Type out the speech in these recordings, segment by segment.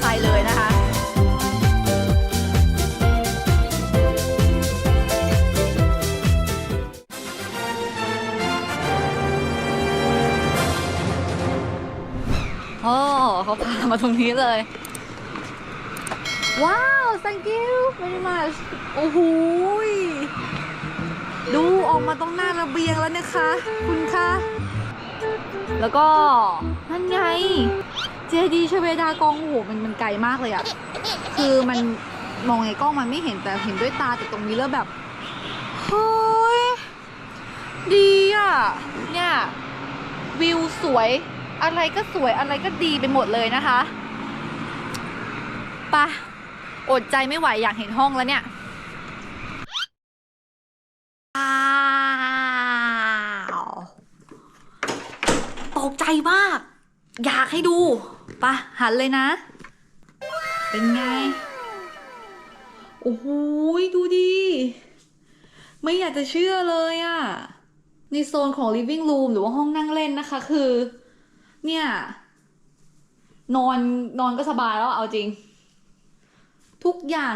ใครเลยนะคะโอ้เขาพามาตรงนี้เลย ว้าว thank you very much โอ้โหดูออกมาตรงหน้าระเบียงแล้วนะคะ คุณคะ แล้วก็ นั่นไง เจดีชเวดากองโอ้โหมันมันไกลมากเลยอะคือมันมองในกล้องมันไม่เห็นแต่เห็นด้วยตาแต่ตรงนี้แล้วแบบเฮ้ยดีอะเนี่ยวิวสวย อะไรก็สวยอะไรก็ดีไปหมดเลยนะคะปะอดใจไม่ไหวอยากเห็นห้องแล้วเนี่ยอ้าวตกใจมาก อยากให้ดู ปะหันเลยนะ เป็นไง โอ้โหดูดิ ไม่อยากจะเชื่อเลยอะในโซนของ living room หรือว่าห้องนั่งเล่นนะคะ คือ เนี่ย นอนนอนก็สบายแล้วเอาจริง ทุกอย่าง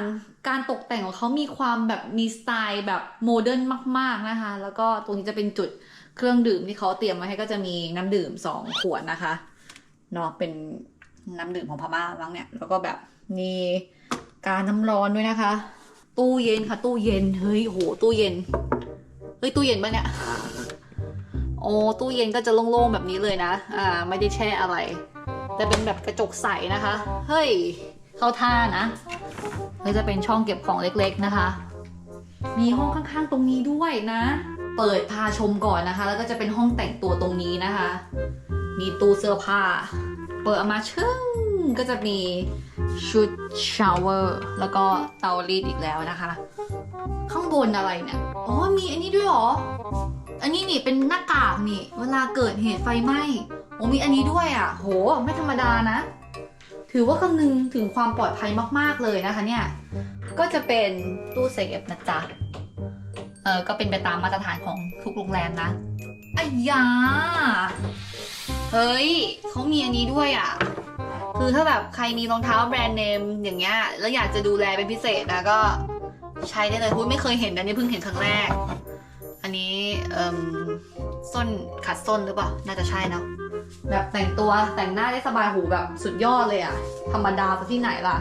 การตกแต่งของเขามีความแบบมีสไตล์แบบโมเดิร์นมาก ๆนะคะ แล้วก็ตรงนี้จะเป็นจุดเครื่องดื่มที่เขาเตรียมมาให้ก็จะมีน้ำดื่มสองขวดนะคะเนาะเป็น น้ำดื่มของพม่าบ้างเนี่ย แล้วก็แบบมีการน้ำร้อนด้วยนะคะ ตู้เย็นค่ะ ตู้เย็น เฮ้ยโหตู้เย็น เฮ้ยตู้เย็นปะเนี่ย โอ้ตู้เย็นก็จะโล่งๆแบบนี้เลยนะ อ่า ไม่ได้แช่อะไร แต่เป็นแบบกระจกใสนะคะ เฮ้ย เข้าท่านะแล้วจะเป็นช่องเก็บของเล็กๆนะคะ มีห้องข้างๆตรงนี้ด้วยนะ เปิดพาชมก่อนนะคะ แล้วก็จะเป็นห้องแต่งตัวตรงนี้นะคะ มีตู้เสื้อผ้า เปิดออกมาชึ่งก็จะมีชุดชาวเวอร์แล้วก็เตารีดอีกแล้วนะคะ ข้างบนอะไรเนี่ยอ๋อมีอันนี้ด้วยเหรอ อันนี้นี่เป็นหน้ากากนี่ เวลาเกิดเหตุไฟไหม้โอ้มีอันนี้ด้วยอะ โห ไม่ธรรมดานะ ถือว่าคำนึงถึงความปลอดภัยมาก ๆ เลยนะคะเนี่ย ก็จะเป็นตู้เซฟนะจ๊ะ เออก็เป็นไปตามมาตรฐานของทุกโรงแรมนะอายา เฮ้ยเขามีอันนี้ด้วยอะ คือถ้าแบบใครมีรองเท้าแบรนด์เนมอย่างเงี้ย แล้วอยากจะดูแลเป็นพิเศษนะก็ใช้ได้เลยพุ้ยไม่เคยเห็นนะนี่เพิ่งเห็นครั้งแรก อันนี้เอ่มส้นขัดส้นหรือเปล่า น่าจะใช่เนาะแบบแต่งตัวแต่งหน้าได้สบายหูแบบสุดยอดเลยอะธรรมดาไปที่ไหนล่ะ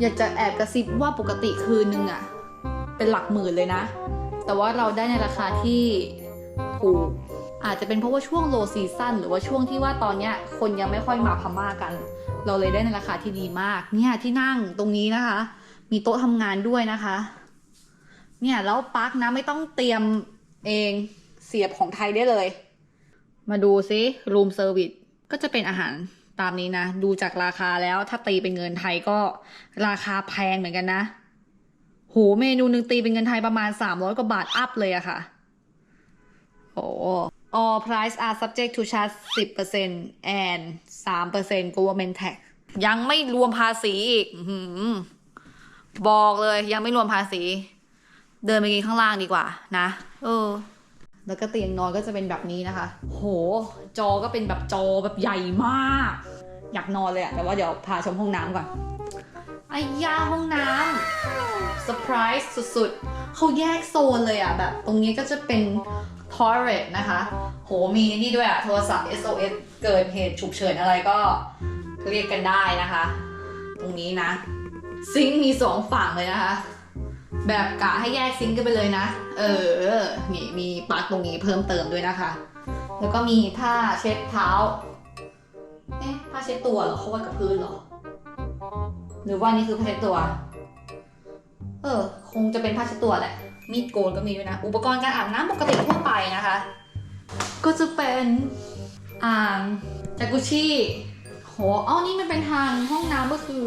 อยากจะแอบกระซิบว่าปกติคืนนึงอะเป็นหลักหมื่นเลยนะ แต่ว่าเราได้ในราคาที่ถูก อาจจะเป็นเพราะว่าช่วงโลซีซั่นหรือว่าช่วงที่ว่าตอนเนี้ยคนยังไม่ค่อยมาพม่ากัน เราเลยได้ในราคาที่ดีมาก เนี่ยที่นั่งตรงนี้นะคะ มีโต๊ะทำงานด้วยนะคะ เนี่ยแล้วปลั๊กนะไม่ต้องเตรียมเองเสียบของไทยได้เลย มาดูซิรูมเซอร์วิสก็จะเป็นอาหารตามนี้นะ ดูจากราคาแล้วถ้าตีเป็นเงินไทยก็ราคาแพงเหมือนกันนะ โหเมนูหนึ่งตีเป็นเงินไทยประมาณ 300 กว่าบาทอัพเลยอะค่ะ โอ้ all price are subject to charge 10% and 3% government tax ยังไม่รวมภาษีอีกอื้อหือบอกเลยยังไม่รวมภาษี เดินไปกินข้างล่างดีกว่า นะ เออ แล้วก็เตียงนอนก็จะเป็นแบบนี้นะคะ โห จอก็เป็นแบบจอแบบใหญ่มาก อยากนอนเลยอะแต่ว่าเดี๋ยวพาชมห้องน้ำก่อนไอ้ยาห้องน้ำเซอร์ไพรส์สุดๆเขาแยกโซนเลยอะแบบ ตรงนี้ก็จะเป็น toilet นะคะ โหมีนี่ด้วยอะโทรศัพท์ SOS เกิดเหตุฉุกเฉินอะไรก็เรียกกันได้นะคะ ตรงนี้นะ ซิงมีสองฝั่งเลยนะคะ แบบกะให้แยกซิงกันไปเลยนะ เออ นี่มีปลั๊กตรงนี้เพิ่มเติมด้วยนะคะ แล้วก็มีผ้าเช็ดเท้า เอ๊ะผ้าเช็ดตัวเหรอเขาไว้กับพื้นเหรอ หรือว่านี่คือผ้าเช็ดตัว เออ คงจะเป็นผ้าเช็ดตัวแหละ มีดโกนก็มีด้วยนะ อุปกรณ์การอาบน้ำปกติทั่วไปนะคะ ก็จะเป็นอ่างจากุชี่โหเอ้านี่มันเป็นทางห้องน้ำก็คือ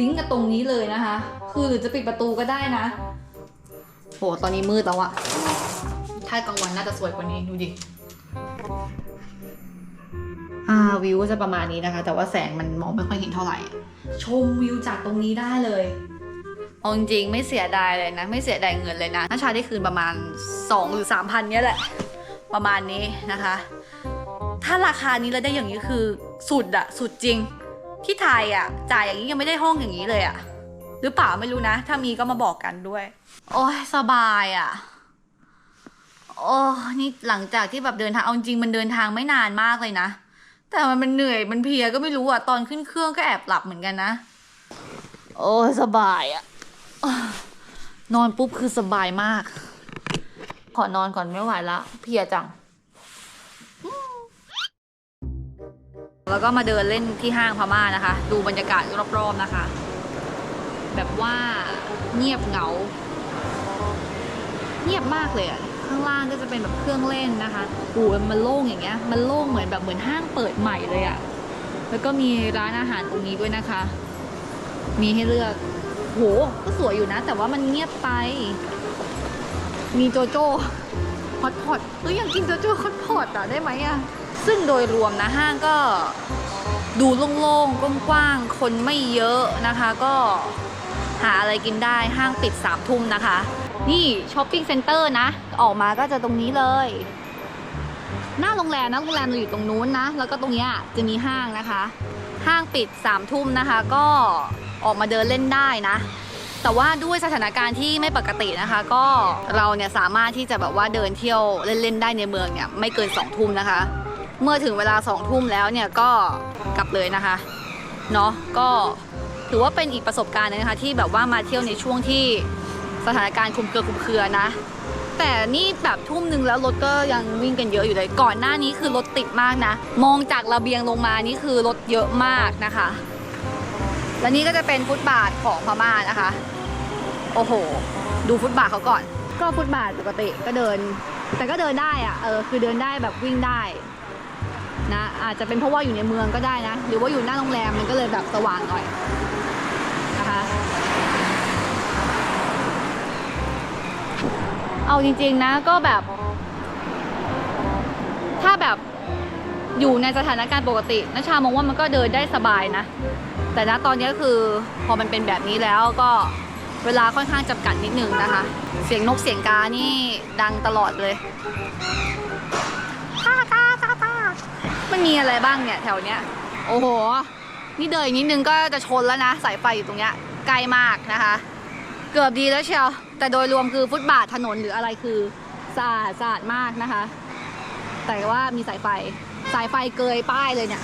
ลิงก์กับตรงนี้เลยนะคะ คือหรือจะปิดประตูก็ได้นะโหตอนนี้มืดแล้วอะถ้ากลางวันน่าจะสวยกว่านี้ดูดิอ่าวิวก็จะประมาณนี้นะคะ แต่ว่าแสงมันมองไม่ค่อยเห็นเท่าไหร่ ชมวิวจากตรงนี้ได้เลย เอาจริงๆไม่เสียดายเลยนะ ไม่เสียดายเงินเลยนะน่าชาได้คืนประมาณ 2 หรือ 3 พันเนี้ยแหละ ประมาณนี้นะคะ ถ้าราคานี้แล้วได้อย่างนี้คือสุดอะสุดจริง ที่ไทยอะจ่ายอย่างนี้ยังไม่ได้ห้องอย่างนี้เลยอะหรือเปล่าไม่รู้นะ ถ้ามีก็มาบอกกันด้วย โอ้ยสบายอะโอ้นี่หลังจากที่แบบเดินทางเอาจริงๆมันเดินทางไม่นานมากเลยนะ แต่มันมันเหนื่อยมันเพลียก็ไม่รู้อะตอนขึ้นเครื่องก็แอบหลับเหมือนกันนะ โอ้ยสบายอะ นอนปุ๊บคือสบายมาก ขอนอนก่อนไม่ไหวละเพลียจัง แล้วก็มาเดินเล่นที่ห้างพม่านะคะ ดูบรรยากาศรอบๆนะคะ แบบว่าเงียบเหงา เงียบมากเลยอะข้างล่างก็จะเป็นแบบเครื่องเล่นนะคะโอ้ยมันโล่งอย่างเงี้ย มันโล่งเหมือนแบบเหมือนห้างเปิดใหม่เลยอะแล้วก็มีร้านอาหารตรงนี้ด้วยนะคะ มีให้เลือก โห ก็สวยอยู่นะ แต่ว่ามันเงียบไป มีโจโจ้ฮอตพอตเฮ้ยอยากกินโจโจ้ฮอตพอตอะได้ไหมอะ ซึ่งโดยรวมนะห้างก็ดูโล่งๆ กว้างๆ คนไม่เยอะนะคะ ก็หาอะไรกินได้ห้างปิดสามทุ่มนะคะ นี่ช้อปปิ้งเซ็นเตอร์นะ ออกมาก็จะตรงนี้เลย หน้าโรงแรมนะโรงแรมเราอยู่ตรงนู้นนะ แล้วก็ตรงนี้จะมีห้างนะคะ ห้างปิดสามทุ่มนะคะ ก็ ออกมาเดินเล่นได้นะ แต่ว่าด้วยสถานการณ์ที่ไม่ปกตินะคะ ก็เราเนี่ยสามารถที่จะแบบว่าเดินเที่ยวเล่นๆได้ในเมืองเนี่ยไม่เกิน2องทุ่มนะคะ เมื่อถึงเวลา2องทุ่มแล้วเนี่ยก็กลับเลยนะคะเนาะก็ถือว่าเป็นอีกประสบการณ์นึงนะคะ ที่แบบว่ามาเที่ยวในช่วงที่สถานการณ์คุมเครือคุมเครือนะ แต่นี่แบบทุ่มหนึ่งแล้วรถก็ยังวิ่งกันเยอะอยู่เลย ก่อนหน้านี้คือรถติดมากนะ มองจากระเบียงลงมานี่คือรถเยอะมากนะคะ และนี่ก็จะเป็นฟุตบาทของพม่านะคะ โอ้โห ดูฟุตบาทเขาก่อน ก็ฟุตบาทปกติก็เดิน แต่ก็เดินได้อะเออคือเดินได้แบบวิ่งได้นะอาจจะเป็นเพราะว่าอยู่ในเมืองก็ได้นะ หรือว่าอยู่หน้าโรงแรมมันก็เลยแบบสว่างหน่อยนะคะ เอาจริงๆนะก็แบบ ถ้าแบบอยู่ในสถานการณ์ปกตินะชามองว่ามันก็เดินได้สบายนะ แต่ณตอนนี้คือพอมันเป็นแบบนี้แล้วก็เวลาค่อนข้างจำกัดนิดนึงนะคะ เสียงนกเสียงกานี่ดังตลอดเลยก้าก้าก้าก้ามันมีอะไรบ้างเนี่ยแถวเนี้ย โอ้โห นี่เดินนิดนึงก็จะชนแล้วนะ สายไฟอยู่ตรงเนี้ยไกลมากนะคะ เกือบดีแล้วเชียว แต่โดยรวมคือฟุตบาทถนนหรืออะไรคือสะอาดสะอาดมากนะคะ แต่ว่ามีสายไฟ สายไฟเกยป้ายเลยเนี่ย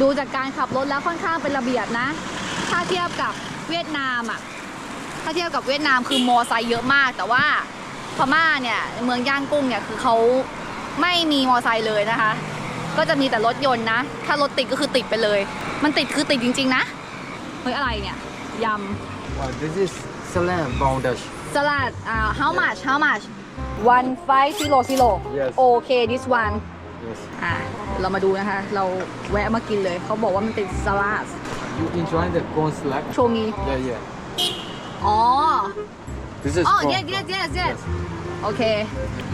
ดูจากการขับรถแล้วค่อนข้างเป็นระเบียบนะ ถ้าเทียบกับเวียดนามอะ ถ้าเทียบกับเวียดนามคือมอไซค์เยอะมาก แต่ว่าพม่าเนี่ยเมืองย่างกุ้งเนี่ยคือเขาไม่มีมอไซค์เลยนะคะ ก็จะมีแต่รถยนต์นะ ถ้ารถติดก็คือติดไปเลย มันติดคือติดจริง ๆ นะ เฮ้ยอะไรเนี่ยย Well, this is salam bondage. ำสลัดอ่า how much how much one five zero zero Yes. okay this one Yes. อะ เรามาดูนะคะ เราแวะมากินเลย เขาบอกว่ามันเป็นสลัด You enjoy the corn slack? โชว์มี Yeah, yeah. อ๋อ This is อ๋อ corn. yes yes yes yes โอเค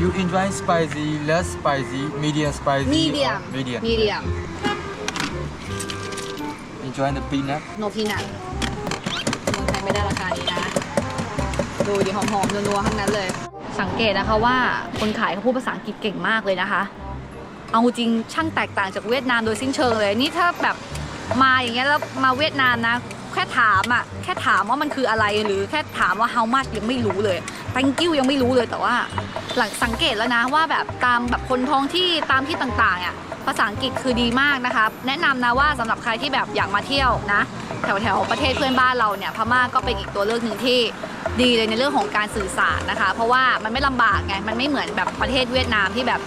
You enjoy spicy, less spicy, medium spicy? or medium Medium. medium Enjoy the peanut? no peanut เมืองไทยไม่ได้ราคานี้นะ ดูดิหอมๆนัวๆทั้งนั้นเลย สังเกตนะคะว่าคนขายเขาพูดภาษาอังกฤษเก่งมากเลยนะคะ เอาจริงช่างแตกต่างจากเวียดนามโดยสิ้นเชิงเลย นี่ถ้าแบบมาอย่างเงี้ยแล้วมาเวียดนามนะ แค่ถามอะแค่ถามว่ามันคืออะไรหรือแค่ถามว่า how much ยังไม่รู้เลย thank you ยังไม่รู้เลยแต่ว่า หลังสังเกตแล้วนะว่าแบบตามแบบคนท้องที่ตามที่ต่างๆอะภาษาอังกฤษคือดีมากนะคะแนะนำนะว่าสำหรับใครที่แบบอยากมาเที่ยวนะ แถวๆประเทศเพื่อนบ้านเราเนี่ยพม่าก็เป็นอีกตัวเลือกหนึ่งที่ดีเลยในเรื่องของการสื่อสารนะคะ เพราะว่ามันไม่ลำบากไงมันไม่เหมือนแบบประเทศเวียดนามที่แบบ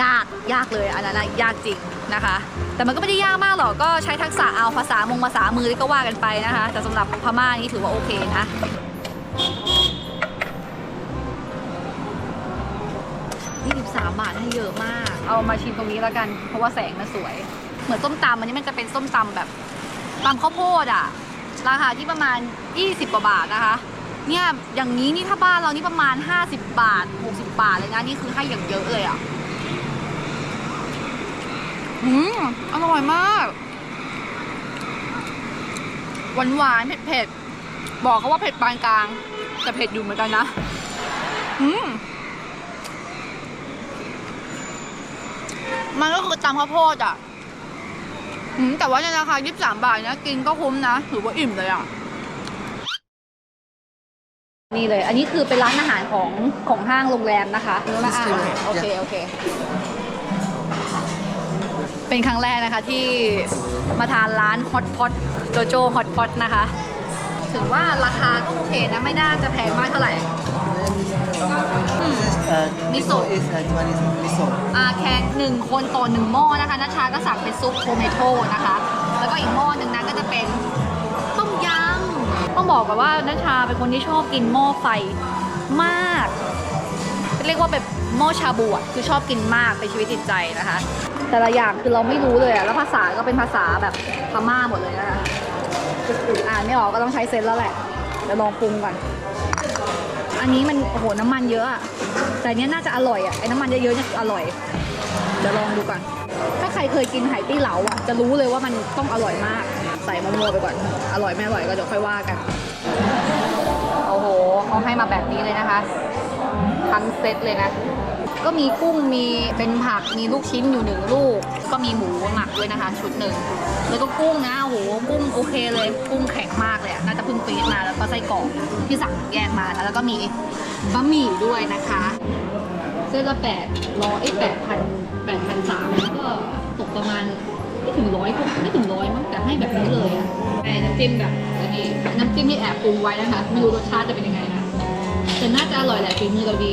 ยากยากเลยอันนั้นนะยากจริงนะคะ แต่มันก็ไม่ได้ยากมากหรอกก็ใช้ทักษะเอาภาษามงภาษามือก็ว่ากันไปนะคะ แต่สำหรับพม่านี่ถือว่าโอเคนะ23บาทให้เยอะมาก เอามาชิมตรงนี้แล้วกัน เพราะว่าแสงมันสวย เหมือนส้มตำอันนี้มันจะเป็นส้มตำแบบตำข้าวโพดอะราคาที่ประมาณ 20 กว่าบาทนะคะ เนี่ยอย่างนี้นี่ถ้าบ้านเรานี่ประมาณ 50 บาท 60 บาทเลยนะ นี่คือให้อย่างเยอะเลยอะ อืมอร่อยมาก หวานหวานๆเผ็ดเผ็ดๆบอกเขาว่าเผ็ดปานกลาง แต่เผ็ดอยู่เหมือนกันนะ อืมมันก็คือตำข้าวโพดอะอืมแต่ว่าในราคา 23 บาทนะ กินก็คุ้มนะ ถือว่าอิ่มเลยอะ นี่เลย อันนี้คือเป็นร้านอาหารของของห้างโรงแรมนะคะมาอ่านโอเค โอเค เป็นครั้งแรกนะคะที่มาทานร้านฮอตพอตโจโจฮอตพอตนะคะ ถือว่าราคาก็โอเคนะ ไม่น่าจะแพงมากเท่าไหร่ Uh, Miso. is uh, one is miso. อาแค่หนึ่งคนต่อหนึ่งหม้อนะคะนัชชาก็สั่งเป็นซุปโทเมโต้นะคะ แล้วก็อีกหม้อหนึ่งนะก็จะเป็นต้มยำต้องบอกกันว่านัชชาเป็นคนที่ชอบกินหม้อไฟมาก เรียกว่าแบบหม้อชาบูอะคือชอบกินมากเป็นชีวิตจิตใจนะคะ แต่ละอย่างคือเราไม่รู้เลยอะแล้วภาษาก็เป็นภาษาแบบพม่าหมดเลยนะคะอ่านไม่ออกก็ต้องใช้เซนแล้วแหละเดี๋ยวลองปรุงก่อน อันนี้มันโอ้โหน้ำมันเยอะอะแต่เนี้ยน่าจะอร่อยอะไอ้น้ำมันเยอะๆเนี่ยอร่อยเดี๋ยวลองดูก่อน ถ้าใครเคยกินไหตี้เหลาอะจะรู้เลยว่ามันต้องอร่อยมาก ใส่มะม่วงไปก่อน อร่อยไม่อร่อยก็เดี๋ยวค่อยว่ากัน โอ้โหเขาให้มาแบบนี้เลยนะคะ ทั้งเซตเลยนะ ก็มีกุ้งมีเป็นผักมีลูกชิ้นอยู่หนึ่งลูก ก็มีหมูหมักด้วยนะคะ ชุดหนึ่งแล้วก็กุ้งนะโอ้โหกุ้งโอเคเลยกุ้งแข็งมากเลยน่าจะเพิ่งฟรีดมาแล้วก็ไส้กรอกที่สั่งแยกมาแล้วก็มีบะหมี่ด้วยนะคะเส้นละแปดร้อยแปดพันแปดพันสามก็ตกประมาณไม่ถึงร้อยไม่ถึงร้อยมั้งแต่ให้แบบนี้เลยอะไอ้น้ำจิ้มแบบอันนี้น้ำจิ้มที่แอบปรุงไว้นะคะ ไม่รู้รสชาติจะเป็นยังไงนะแต่น่าจะอร่อยแหละฝีมือเราดี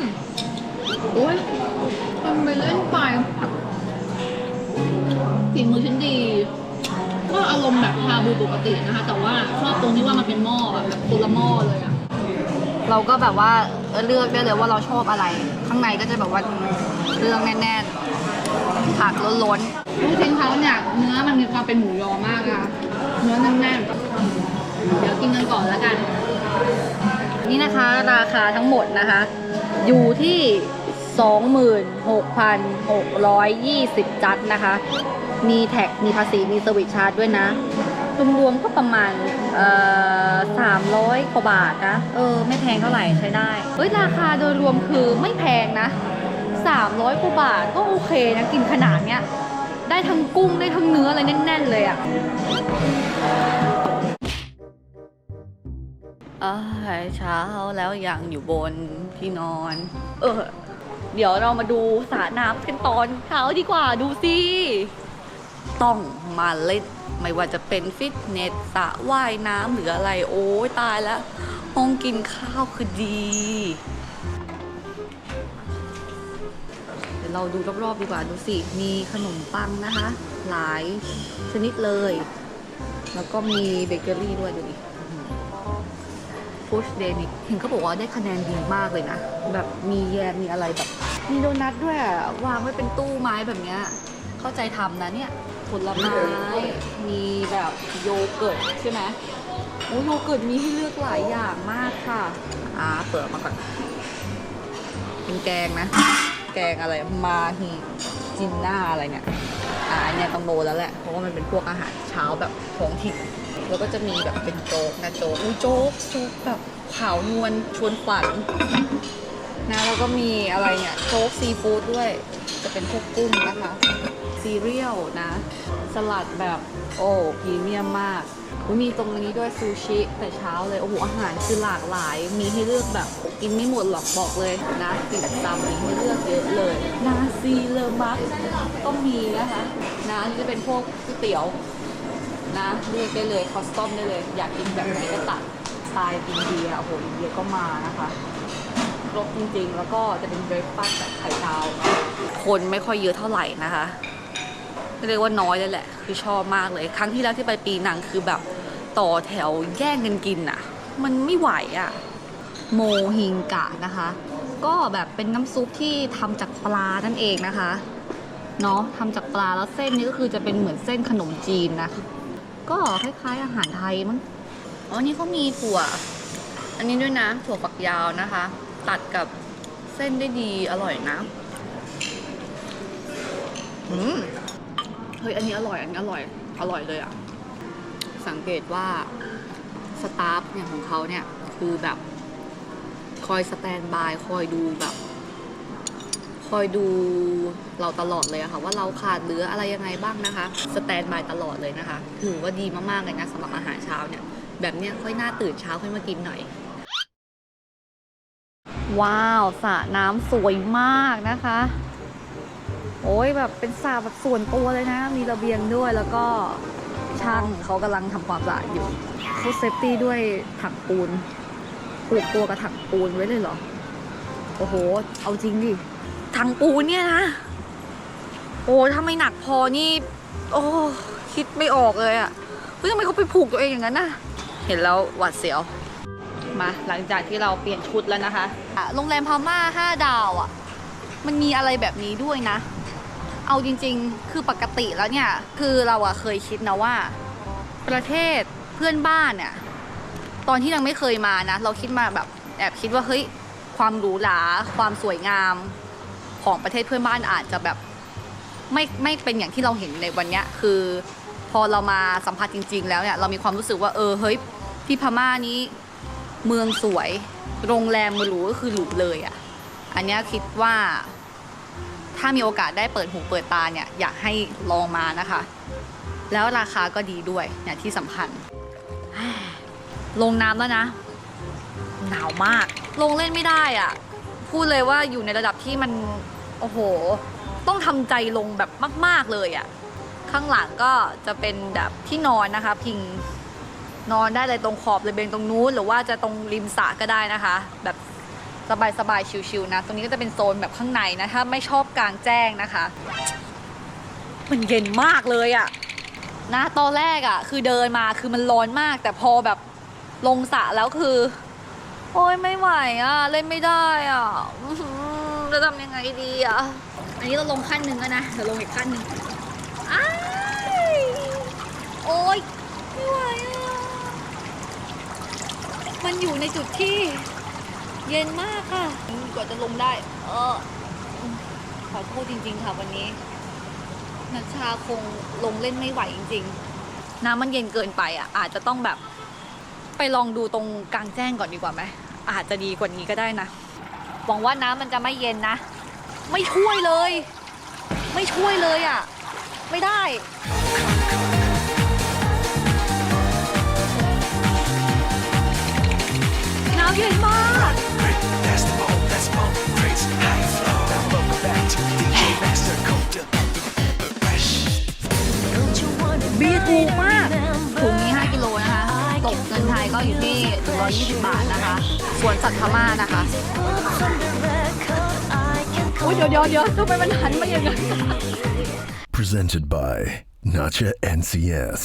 มโอ้ยทำไปเล่นไปฝีมือฉันดี ก็อารมณ์แบบชาบูปกตินะคะ แต่ว่าชอบตรงที่ว่ามันเป็นหม้อแบบแบบคนละหม้อเลยอะเราก็แบบว่าเออเลือกได้เลยว่าเราชอบอะไร ข้างในก็จะแบบว่าเรื่องแน่นๆผักล้นๆลูกชิ้นเขาเนี่ยเนื้อมันมีความเป็นหมูยอมากอะเนื้อแน่นๆเดี๋ยวกินกันก่อนแล้วกัน นี่นะคะ ราคาทั้งหมดนะคะ อยู่ที่ 26,620 จัดนะคะ มีแท็ก มีภาษี มีเซอร์วิสชาร์จด้วยนะ รวมๆก็ประมาณเอ่อ300กว่าบาทนะ เออ ไม่แพงเท่าไหร่ใช้ได้เฮ้ย ราคาโดยรวมคือไม่แพงนะ 300กว่าบาทก็โอเคนะ กินขนาดเนี้ย ได้ทั้งกุ้งได้ทั้งเนื้ออะไรแน่น ๆ เลยอะอ่า เช้าแล้วยังอยู่บนที่นอน เออ เดี๋ยวเรามาดูสระน้ำกันตอนเช้าดีกว่าดูสิ ต้องมาเล่นไม่ว่าจะเป็นฟิตเนสสระว่ายน้ำหรืออะไร โอ้ยตายแล้ว ห้องกินข้าวคือดี เดี๋ยวเราดูรอบๆดีกว่าดูสิ มีขนมปังนะคะ หลายชนิดเลย แล้วก็มีเบเกอรี่ด้วยดูดิ ฟูชเดนิเห็นเขาบอกว่าได้คะแนนดีมากเลยนะ แบบมีแยมมีอะไรแบบ มีโดนัทด้วยอะวางไว้เป็นตู้ไม้แบบเนี้ยเข้าใจทำนะเนี่ยผลไม้มีแบบโยเกิร์ตใช่ไหมโอ้โยเกิร์ตมีให้เลือกหลายอย่างมากค่ะอ่าเปิดมาก่อนเป็นแกงนะ แกงอะไรมาฮีจินน่าอะไรเนี่ยอ่าอันเนี่ยต้องโดนแล้วแหละเพราะว่ามันเป็นพวกอาหารเช้าแบบท้องถิ่น แล้วก็จะมีแบบเป็นโจ๊กนะโจ๊กอู้โจ๊กโจ๊กแบบขาวนวลชวนฝันนะแล้วก็มีอะไรเนี่ยโจ๊กซีฟู้ดด้วย จะเป็นพวกกุ้งนะคะซีเรียลนะ สลัดแบบโอ้พรีเมียมมากมีตรงนี้ด้วยซูชิแต่เช้าเลย โอ้โห อาหารคือหลากหลาย มีให้เลือกแบบกินไม่หมดหรอกบอกเลยนะติดตามมีให้เลือกเยอะเลย นาซีเลอมักก็มีนะคะนะอันนี้จะเป็นพวกก๋วยเตี๋ยว นะเลือกได้เลยคอสตอมได้เลย อยากกินแบบไหนก็ตัดสไตล์อินเดียโอ้โหอินเดียก็มานะคะครบจริงๆ แล้วก็จะเป็นเบรคฟาสต์แบบไข่ดาวคนไม่ค่อยเยอะเท่าไหร่นะคะเรียกว่าน้อยเลยแหละ คือชอบมากเลย ครั้งที่แล้วที่ไปปีนังคือแบบต่อแถวแย่งกันกินอะ มันไม่ไหวอะ โมฮิงกะนะคะ ก็แบบเป็นน้ำซุปที่ทำจากปลานั่นเองนะคะเนาะทำจากปลาแล้วเส้นนี้ก็คือจะเป็นเหมือนเส้นขนมจีนนะ ก็คล้ายๆอาหารไทยมั้ง อ๋อ นี่เขามีถั่ว อันนี้ด้วยนะ ถั่วฝักยาวนะคะ ตัดกับเส้นได้ดี อร่อยนะ อืม เฮ้ย อันนี้อร่อย อันนี้อร่อย อร่อยเลยอะสังเกตว่าสตาฟเนี่ยของเขาเนี่ย คือแบบคอยสแตนบาย คอยดูแบบ คอยดูเราตลอดเลยอะค่ะ ว่าเราขาดเหลืออะไรยังไงบ้างนะคะสแตนบายตลอดเลยนะคะถือว่าดีมากๆเลยนะสำหรับอาหารเช้าเนี่ยแบบเนี้ยค่อยน่าตื่นเช้าขึ้นมากินหน่อย ว้าวสระน้ำสวยมากนะคะ โอ้ยแบบเป็นสระแบบส่วนตัวเลยนะ มีระเบียงด้วยแล้วก็ช่างเขากำลังทำความสะอาดอยู่เขาเซฟตี้ด้วยถังปูนผูกตัวกับถังปูนไว้เลยเหรอ โอ้โห เอาจริงดิ ถังปูนเนี่ยนะ โอ้ถ้าไม่หนักพอนี่ โอ้คิดไม่ออกเลยอะ่ะเฮ้ยทำไมเขาไปผูกตัวเองอย่างนั้นน่ะ เห็นแล้วหวาดเสียว มาหลังจากที่เราเปลี่ยนชุดแล้วนะคะอะโรงแรมพม่าห้าดาวอะ่ะ มันมีอะไรแบบนี้ด้วยนะ เอาจริง ๆ คือปกติแล้วเนี่ย คือเราอะเคยคิดนะว่า ประเทศเพื่อนบ้านเนี่ยตอนที่ยังไม่เคยมานะ เราคิดมาแบบแอบคิดว่าเฮ้ยความหรูหราความสวยงาม ของประเทศเพื่อนบ้านอาจจะแบบไม่ไม่เป็นอย่างที่เราเห็นในวันนี้คือ พอเรามาสัมผัสจริง ๆ แล้วเนี่ยเรามีความรู้สึกว่าเออเฮ้ยที่พม่านี้เมืองสวย โรงแรมหรูก็คือหรูเลยอะ่ะ อันนี้คิดว่า ถ้ามีโอกาสได้เปิดหูเปิดตาเนี่ยอยากให้ลองมานะคะ แล้วราคาก็ดีด้วยเนี่ยที่สำคัญ ลงน้ำแล้วนะ หนาวมาก ลงเล่นไม่ได้อะ่ะ พูดเลยว่าอยู่ในระดับที่มันโอ้โห ต้องทำใจลงแบบมาก ๆเลยอะ่ะข้างหลังก็จะเป็นแบบที่นอนนะคะ พิงนอนได้เลยตรงขอบระเบียงตรงนู้น หรือว่าจะตรงริมสระก็ได้นะคะ แบบสบายๆชิวๆนะ ตรงนี้ก็จะเป็นโซนแบบข้างในนะ ถ้าไม่ชอบกลางแจ้งนะคะ มันเย็นมากเลยอะนะตอนแรกอะคือเดินมาคือมันร้อนมาก แต่พอแบบลงสระแล้วคือ โอ้ยไม่ไหวอะเล่นไม่ได้อะอื้อหือจะทำยังไงดีอะอันนี้เราลงขั้นหนึ่งแล้วนะเดี๋ยวลงอีกขั้นหนึ่งอ้ายโอ้ยไม่ไหวอะมันอยู่ในจุดที่ เย็นมากค่ะกว่าจะลงได้ เออ ขอโทษจริง ๆ ค่ะวันนี้นัชชาคงลงเล่นไม่ไหวจริง ๆ น้ำมันเย็นเกินไปอะ อาจจะต้องแบบ ไปลองดูตรงกลางแจ้งก่อนดีกว่าไหมอาจจะดีกว่านี้ก็ได้นะหวังว่าน้ำมันจะไม่เย็นนะ ไม่ช่วยเลย ไม่ช่วยเลยอะ ไม่ได้น้ำเย็นมาก That's the ball, that's ball, praise high flow. Now welcome back to DJ Master Code Fresh. เบียร์ถูกมาก อยู่ที่ 120 บาทนะคะ สวนสัตว์พม่านะคะโอ้ยเดี๋ยวเดี๋ยวเดี๋ยวทำไมมันหันมาอย่างนั้น Presented by Nacha NCS.